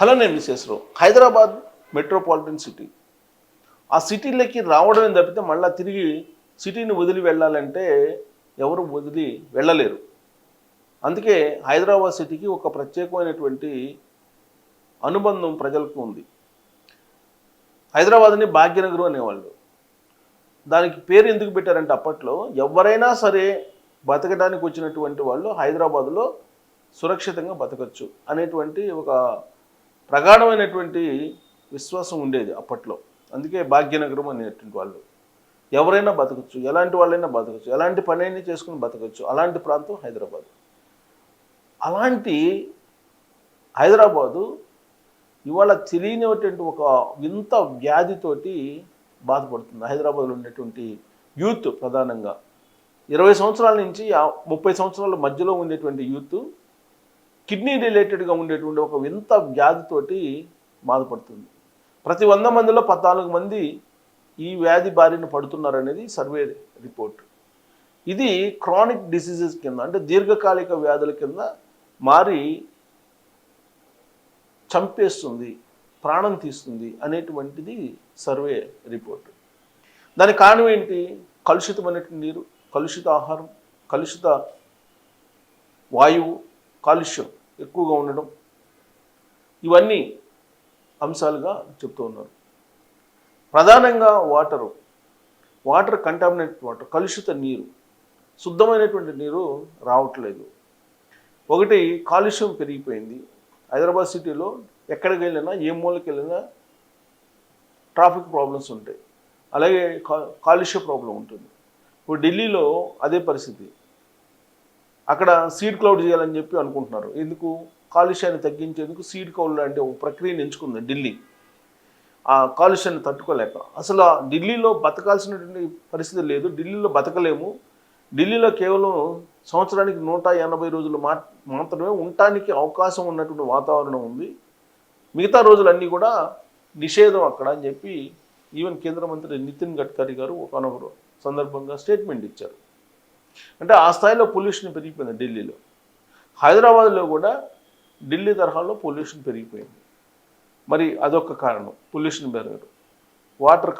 Hello నేను విశేషరావు Hyderabad metropolitan city ఆ సిటీలోకి రావడమే తప్పితే మళ్ళీ తిరిగి సిటీని వదిలి వెళ్ళాలంటే ఎవరు వదిలి వెళ్ళలేరు. అందుకే హైదరాబాద్ సిటీకి ఒక ప్రత్యేకమైనటువంటి అనుబంధం ప్రజలకు ఉంది. హైదరాబాద్ని భాగ్యనగరం అనేవాళ్ళు. దానికి పేరు ఎందుకు పెట్టారంటే అప్పట్లో ఎవరైనా సరే బతకడానికి వచ్చినటువంటి వాళ్ళు హైదరాబాద్లో సురక్షితంగా బతకచ్చు అనేటువంటి ఒక ప్రగాఢమైనటువంటి విశ్వాసం ఉండేది అప్పట్లో. అందుకే భాగ్యనగరం అనేటువంటి వాళ్ళు. ఎవరైనా బతకచ్చు ఎలాంటి వాళ్ళైనా బతకచ్చు ఎలాంటి పని చేసుకుని బతకచ్చు అలాంటి ప్రాంతం హైదరాబాద్. అలాంటి హైదరాబాదు ఇవాళ తెలియనిటువంటి ఒక వింత వ్యాధితోటి బాధపడుతుంది. హైదరాబాద్లో ఉండేటువంటి యూత్ ప్రధానంగా. ఇరవై సంవత్సరాల నుంచి ముప్పై సంవత్సరాల మధ్యలో ఉండేటువంటి యూత్ కిడ్నీ రిలేటెడ్గా ఉండేటువంటి ఒక వింత వ్యాధితోటి బాధపడుతుంది. ప్రతి వంద మందిలో పద్నాలుగు మంది ఈ వ్యాధి బారిన పడుతున్నారనేది సర్వే రిపోర్ట్. ఇది క్రానిక్ డిసీజెస్ కింద అంటే దీర్ఘకాలిక వ్యాధుల కింద మారి చంపేస్తుంది ప్రాణం తీస్తుంది అనేటువంటిది సర్వే రిపోర్ట్. దానికి కారణం ఏంటి? కలుషితమైనటువంటి నీరు కలుషిత ఆహారం కలుషిత వాయువు కాలుష్యం. ఎక్కువగా ఉండడం. ఇవన్నీ అంశాలుగా చెప్తూ ఉన్నారు. ప్రధానంగా వాటరు. వాటర్ కంటామినేట్ వాటర్ కలుషిత నీరు. శుద్ధమైనటువంటి నీరు రావట్లేదు. ఒకటి కాలుష్యం పెరిగిపోయింది. హైదరాబాద్ సిటీలో ఎక్కడికి వెళ్ళినా ఏ మూలకి వెళ్ళినా ట్రాఫిక్ ప్రాబ్లమ్స్ ఉంటాయి. అలాగే కాలుష్య ప్రాబ్లం ఉంటుంది. ఇప్పుడు ఢిల్లీలో అదే పరిస్థితి. అక్కడ సీడ్ క్లౌడ్ చేయాలని చెప్పి అనుకుంటున్నారు. ఎందుకు? కాలుష్యాన్ని తగ్గించేందుకు సీడ్ కౌల్ లాంటి ఒక ప్రక్రియను ఎంచుకుంది ఢిల్లీ. ఆ కాలుష్యాన్ని తట్టుకోలేక. అసలు ఢిల్లీలో బతకాల్సినటువంటి పరిస్థితి లేదు. ఢిల్లీలో బతకలేము. ఢిల్లీలో కేవలం సంవత్సరానికి నూట ఎనభై రోజులు మా మాత్రమే ఉండటానికి అవకాశం ఉన్నటువంటి వాతావరణం ఉంది. మిగతా రోజులన్నీ కూడా నిషేధం అక్కడ అని చెప్పి ఈవెన్ కేంద్ర మంత్రి నితిన్ గడ్కరీ గారు ఒకనొక సందర్భంగా స్టేట్మెంట్ ఇచ్చారు. అంటే ఆ స్థాయిలో పొల్యూషన్ పెరిగిపోయింది ఢిల్లీలో. హైదరాబాద్లో కూడా ఢిల్లీ తరహాలో పొల్యూషన్ పెరిగిపోయింది. మరి అదొక కారణం పొల్యూషన్ పెరగడం. వాటర్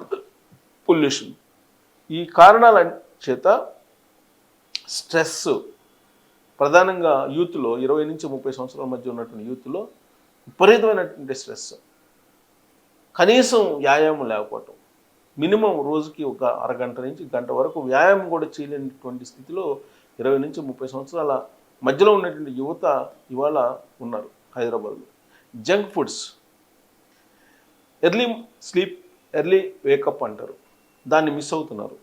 పొల్యూషన్ ఈ కారణాల చేత స్ట్రెస్ ప్రధానంగా యూత్లో ఇరవై నుంచి ముప్పై సంవత్సరాల మధ్య ఉన్నటువంటి యూత్లో విపరీతమైనటువంటి స్ట్రెస్ కనీసం వ్యాయామం లేకపోవటం. మినిమం రోజుకి ఒక అరగంట నుంచి గంట వరకు వ్యాయామం కూడా చేయలేనటువంటి స్థితిలో ఇరవై నుంచి ముప్పై సంవత్సరాల మధ్యలో ఉన్నటువంటి యువత ఇవాళ ఉన్నారు హైదరాబాద్లో. Junk foods early sleep early wake up అంటారు. దాన్ని మిస్ అవుతున్నారు.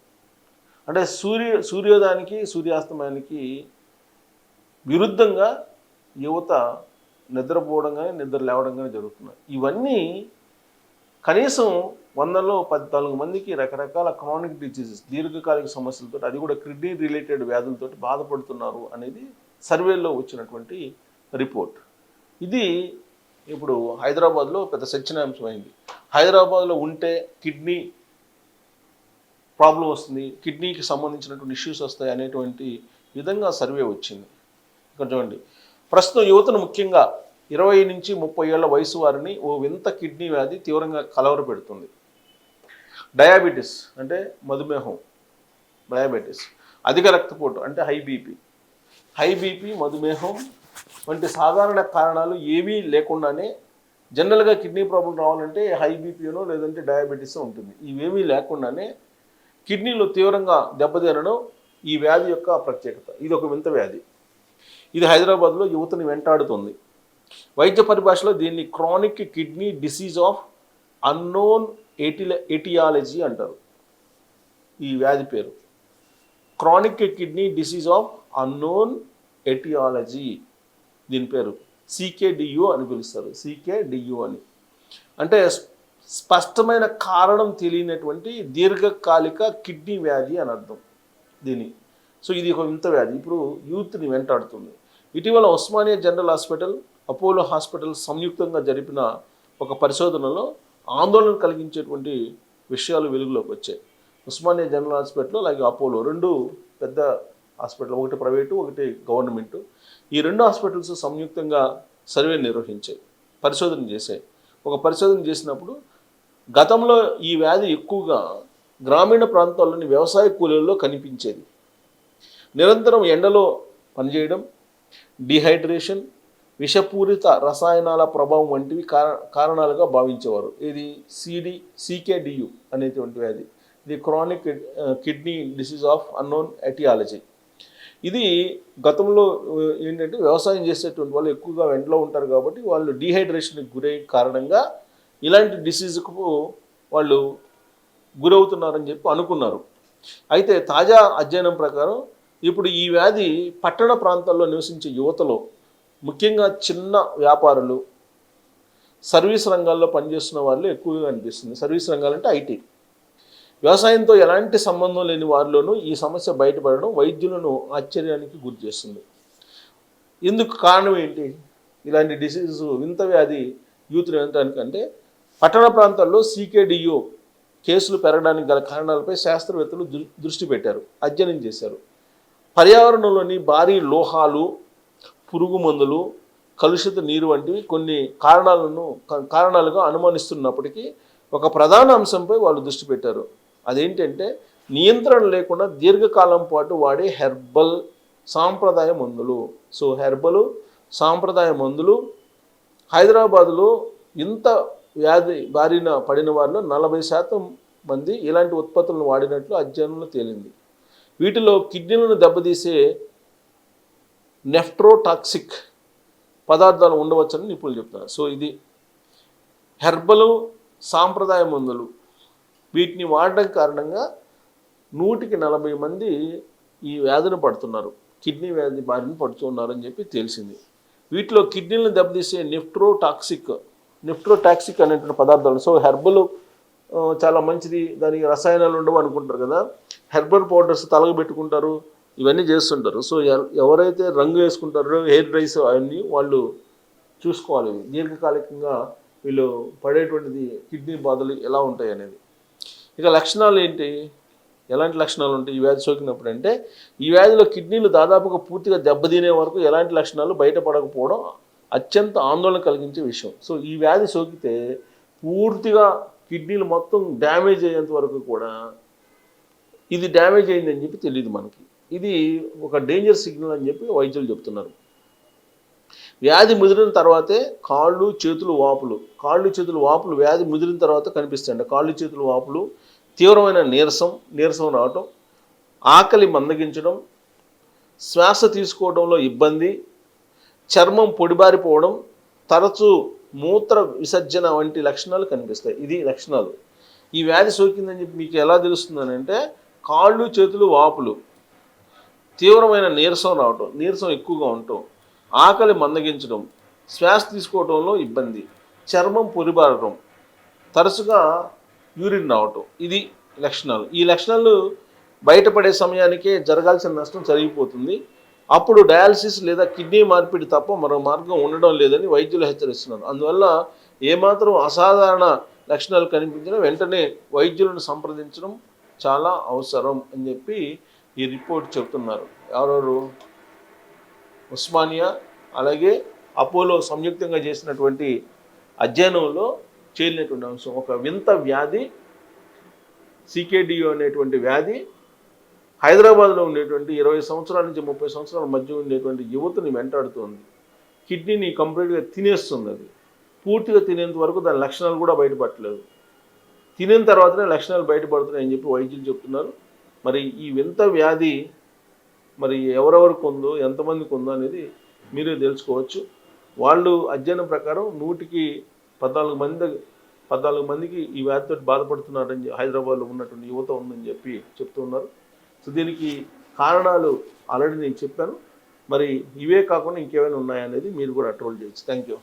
అంటే సూర్య సూర్యోదయానికి సూర్యాస్తమయానికి విరుద్ధంగా యువత నిద్రపోవడం కానీ నిద్ర లేవడం కానీ జరుగుతున్నాయి. ఇవన్నీ కనీసం వందలో పద్నాలుగు మందికి రకరకాల క్రానిక్ డిసీజెస్ దీర్ఘకాలిక సమస్యలతో అది కూడా కిడ్నీ రిలేటెడ్ వ్యాధులతో బాధపడుతున్నారు అనేది సర్వేలో వచ్చినటువంటి రిపోర్ట్ ఇది ఇప్పుడు హైదరాబాద్లో పెద్ద చర్చనాంశమైంది హైదరాబాద్లో ఉంటే కిడ్నీ ప్రాబ్లం వస్తుంది కిడ్నీకి సంబంధించినటువంటి ఇష్యూస్ వస్తాయి అనేటువంటి విధంగా సర్వే వచ్చింది. ఇక్కడ చూడండి. ప్రస్తుతం యువతను ముఖ్యంగా ఇరవై నుంచి ముప్పై ఏళ్ళ వయసు వారిని ఓ వింత కిడ్నీ వ్యాధి తీవ్రంగా కలవరపెడుతుంది. డయాబెటీస్ అంటే మధుమేహం డయాబెటీస్ అధిక రక్తపోటు అంటే హై బీపీ. హై బీపీ మధుమేహం వంటి సాధారణ కారణాలు ఏవీ లేకుండానే జనరల్గా కిడ్నీ ప్రాబ్లం రావాలంటే హై బీపీనో లేదంటే డయాబెటీస్ ఉంటుంది. ఇవేమీ లేకుండానే కిడ్నీలో తీవ్రంగా దెబ్బతినడం ఈ వ్యాధి యొక్క ప్రత్యేకత. ఇది ఒక వింత వ్యాధి. ఇది హైదరాబాద్లో యువతని వెంటాడుతుంది. వైద్య పరిభాషలో దీన్ని chronic kidney disease of unknown ఎటిల aetiology అంటారు. ఈ వ్యాధి పేరు. Chronic kidney disease of unknown aetiology దీని పేరు. సీకేడియు అని పిలుస్తారు. సీకేడియు అని. అంటే స్పష్టమైన కారణం తెలియనటువంటి దీర్ఘకాలిక కిడ్నీ వ్యాధి అని అర్థం దీని. సో ఇది ఒక వింత వ్యాధి. ఇప్పుడు యూత్ని వెంటాడుతుంది. ఇటీవల Osmania general hospital Apollo hospital సంయుక్తంగా జరిపిన ఒక పరిశోధనలో ఆందోళన కలిగించేటువంటి విషయాలు వెలుగులోకి వచ్చాయి. ఉస్మానియా జనరల్ హాస్పిటల్ అలాగే అపోలో రెండు పెద్ద హాస్పిటల్ ఒకటి ప్రైవేటు ఒకటి గవర్నమెంట్. ఈ రెండు హాస్పిటల్స్ సంయుక్తంగా సర్వే నిర్వహించాయి పరిశోధన చేశాయి. ఒక పరిశోధన చేసినప్పుడు గతంలో ఈ వ్యాధి ఎక్కువగా గ్రామీణ ప్రాంతాల్లోని వ్యవసాయ కూలీల్లో కనిపించేది. నిరంతరం ఎండలో పనిచేయడం డిహైడ్రేషన్ విషపూరిత రసాయనాల ప్రభావం వంటివి కారణాలుగా భావించేవారు. ఇది సిడి సికేడియు అనేటువంటి వ్యాధి ఇది chronic kidney disease of unknown aetiology ఇది గతంలో uh, ఏంటంటే వ్యవసాయం చేసేటువంటి వాళ్ళు ఎక్కువగా ఎండలో ఉంటారు కాబట్టి వాళ్ళు డీహైడ్రేషన్కి గురై కారణంగా ఇలాంటి డిసీజ్కు వాళ్ళు గురవుతున్నారని చెప్పి అనుకున్నారు. అయితే తాజా అధ్యయనం ప్రకారం ఇప్పుడు ఈ వ్యాధి పట్టణ ప్రాంతాల్లో నివసించే యువతలో ముఖ్యంగా చిన్న వ్యాపారులు సర్వీస్ రంగాల్లో పనిచేస్తున్న వాళ్ళు ఎక్కువగా అనిపిస్తుంది సర్వీస్ రంగాలంటే ఐటీ. వ్యవసాయంతో ఎలాంటి సంబంధం లేని వారిలోనూ ఈ సమస్య బయటపడడం వైద్యులను ఆశ్చర్యానికి గురి చేస్తుంది. ఇందుకు కారణం ఏంటి? ఇలాంటి డిసీజ్ వింత వ్యాధి యూత్ నియంత్రణకంటే పట్టణ ప్రాంతాల్లో సీకేడియు కేసులు పెరగడానికి గల కారణాలపై శాస్త్రవేత్తలు దృష్టి పెట్టారు అధ్యయనం చేశారు. పర్యావరణంలోని భారీ లోహాలు పురుగు మందులు కలుషిత నీరు వంటివి కొన్ని కారణాలను కారణాలుగా అనుమానిస్తున్నప్పటికీ ఒక ప్రధాన అంశంపై వాళ్ళు దృష్టి పెట్టారు. అదేంటంటే నియంత్రణ లేకుండా దీర్ఘకాలం పాటు వాడే హెర్బల్ సాంప్రదాయ మందులు. సో హెర్బలు సాంప్రదాయ మందులు హైదరాబాదులో ఇంత వ్యాధి బారిన పడిన వారిలో నలభై శాతం మంది ఇలాంటి ఉత్పత్తులను వాడినట్లు అధ్యయనంలో తేలింది. వీటిలో కిడ్నీలను దెబ్బతీసే నెఫ్ట్రోటాక్సిక్ పదార్థాలు ఉండవచ్చని నిపుణులు చెప్తున్నారు. సో ఇది హెర్బలు సాంప్రదాయ మందులు వీటిని వాడడం కారణంగా నూటికి నలభై మంది ఈ వ్యాధిని పడుతున్నారు. కిడ్నీ వ్యాధి బారిన పడుతున్నారని చెప్పి తెలిసింది. వీటిలో కిడ్నీలను దెబ్బతీసే నిఫ్ట్రోటాక్సిక్ నిఫ్ట్రోటాక్సిక్ అనేటువంటి పదార్థాలు. సో హెర్బల్ చాలా మంచిది. దానికి రసాయనాలు ఉండవు అనుకుంటారు కదా. హెర్బల్ పౌడర్స్ తలగబెట్టుకుంటారు. ఇవన్నీ చేస్తుంటారు. సో ఎవరైతే రంగు వేసుకుంటారో హెయిర్ డ్రైస్ అవన్నీ వాళ్ళు చూసుకోవాలి. దీర్ఘకాలికంగా వీళ్ళు పడేటువంటిది కిడ్నీ బాధలు ఎలా ఉంటాయి అనేది. ఇక లక్షణాలు ఏంటి? ఎలాంటి లక్షణాలు ఉంటాయి? ఈ వ్యాధి సోకినప్పుడు అంటే ఈ వ్యాధిలో కిడ్నీలు దాదాపుగా పూర్తిగా దెబ్బతినే వరకు ఎలాంటి లక్షణాలు బయటపడకపోవడం అత్యంత ఆందోళన కలిగించే విషయం. సో ఈ వ్యాధి సోకితే పూర్తిగా కిడ్నీలు మొత్తం డ్యామేజ్ అయ్యేంత వరకు కూడా ఇది డ్యామేజ్ అయిందని చెప్పి తెలియదు మనకి. ఇది ఒక డేంజర్ సిగ్నల్ అని చెప్పి వైద్యులు చెప్తున్నారు. వ్యాధి ముదిరిన తర్వాతే కాళ్ళు చేతులు వాపులు. కాళ్ళు చేతులు వాపులు వ్యాధి ముదిరిన తర్వాత కనిపిస్తాయండి కాళ్ళు చేతులు వాపులు తీవ్రమైన నీరసం నీరసం రావటం ఆకలి మందగించడం శ్వాస తీసుకోవడంలో ఇబ్బంది చర్మం పొడిబారిపోవడం తరచూ మూత్ర విసర్జన వంటి లక్షణాలు కనిపిస్తాయి. ఇది లక్షణాలు. ఈ వ్యాధి సోకిందని చెప్పి మీకు ఎలా తెలుస్తుందని అంటే కాళ్ళు చేతులు వాపులు తీవ్రమైన నీరసం రావటం నీరసం ఎక్కువగా ఉండటం ఆకలి మందగించడం శ్వాస తీసుకోవడంలో ఇబ్బంది చర్మం పొరిబారడం తరచుగా యూరిన్ రావటం ఇది లక్షణాలు. ఈ లక్షణాలు బయటపడే సమయానికే జరగాల్సిన నష్టం జరిగిపోతుంది. అప్పుడు డయాలసిస్ లేదా కిడ్నీ మార్పిడి తప్ప మరో మార్గం ఉండడం లేదని వైద్యులు హెచ్చరిస్తున్నారు. అందువల్ల ఏమాత్రం అసాధారణ లక్షణాలు కనిపించినా వెంటనే వైద్యులను సంప్రదించడం చాలా అవసరం అని చెప్పి ఈ రిపోర్ట్ చెప్తున్నారు ఎవరెవరు? ఉస్మానియా అలాగే అపోలో సంయుక్తంగా చేసినటువంటి అధ్యయనంలో చేరినటువంటి అంశం. ఒక వింత వ్యాధి సికేడియో అనేటువంటి వ్యాధి హైదరాబాద్లో ఉండేటువంటి ఇరవై సంవత్సరాల నుంచి ముప్పై సంవత్సరాల మధ్య ఉండేటువంటి యువతని వెంటాడుతుంది. కిడ్నీని కంప్లీట్గా తినేస్తుంది అది. పూర్తిగా తినేంత వరకు దాని లక్షణాలు కూడా బయటపడలేదు తినిన తర్వాతనే లక్షణాలు బయటపడుతున్నాయని చెప్పి వైద్యులు చెప్తున్నారు. మరి ఈ వింత వ్యాధి మరి ఎవరెవరికి ఉందో ఎంతమందికి ఉందో అనేది మీరే తెలుసుకోవచ్చు. వాళ్ళు అధ్యయనం ప్రకారం నూటికి పద్నాలుగు మంది పద్నాలుగు మందికి ఈ వ్యాధితో బాధపడుతున్నారని చెప్పి హైదరాబాద్లో ఉన్నటువంటి యువత ఉందని చెప్పి చెప్తున్నారు సో దీనికి కారణాలు ఆల్రెడీ నేను చెప్పాను. మరి ఇవే కాకుండా ఇంకేమైనా ఉన్నాయనేది మీరు కూడా ట్రోల్ చేయొచ్చు. Thank you